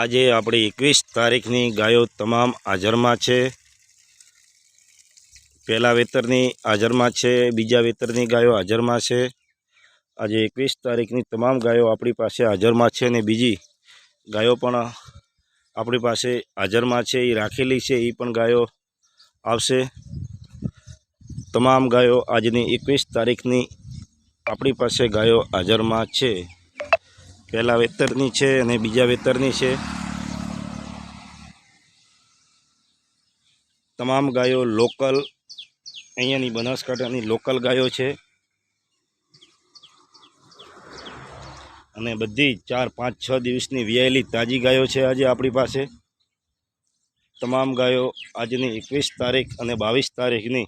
આજે આપણી એકવીસ તારીખની ગાયો તમામ હાજરમાં છે. પહેલાં વેતરની હાજરમાં છે, બીજા વેતરની ગાયો હાજરમાં છે. આજે એકવીસ તારીખની તમામ ગાયો આપણી પાસે હાજરમાં છે અને બીજી ગાયો પણ આપણી પાસે હાજરમાં છે એ રાખેલી છે એ પણ ગાયો આવશે. તમામ ગાયો આજની એકવીસ તારીખની આપણી પાસે ગાયો હાજરમાં છે. પહેલા વેતરની છે અને બીજા વેતરની છે. તમામ ગાયો લોકલ, અહીંયાની બનાસકાંઠાની લોકલ ગાયો છે. અને બધી ચાર, પાંચ, છ દિવસની વિયાયેલી તાજી ગાયો છે આજે આપણી પાસે. તમામ ગાયો આજની એકવીસ તારીખ અને બાવીસ તારીખની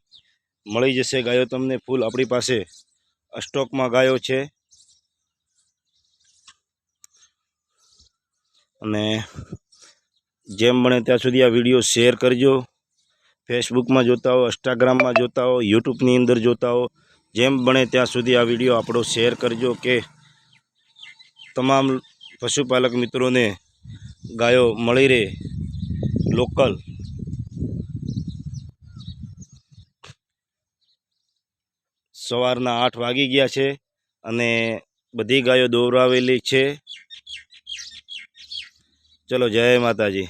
મળી જશે ગાયો તમને ફૂલ આપણી પાસે. સ્ટોકમાં ગાયો છે. અને જેમ બને ત્યાં સુધી આ વીડિયો શેર કરજો. ફેસબુકમાં જોતા હો ઇન્સ્ટાગ્રામમાં જોતા હો યુટ્યુબની અંદર જોતા હો. જેમ બને ત્યાં સુધી આ વીડિયો આપણો શેર કરજો કે તમામ પશુપાલક મિત્રોને ગાયો મળી રહે લોકલ. સવારના આઠ વાગી ગયા છે અને બધી ગાયો દોરાવેલી છે. ચલો જય માતાજી.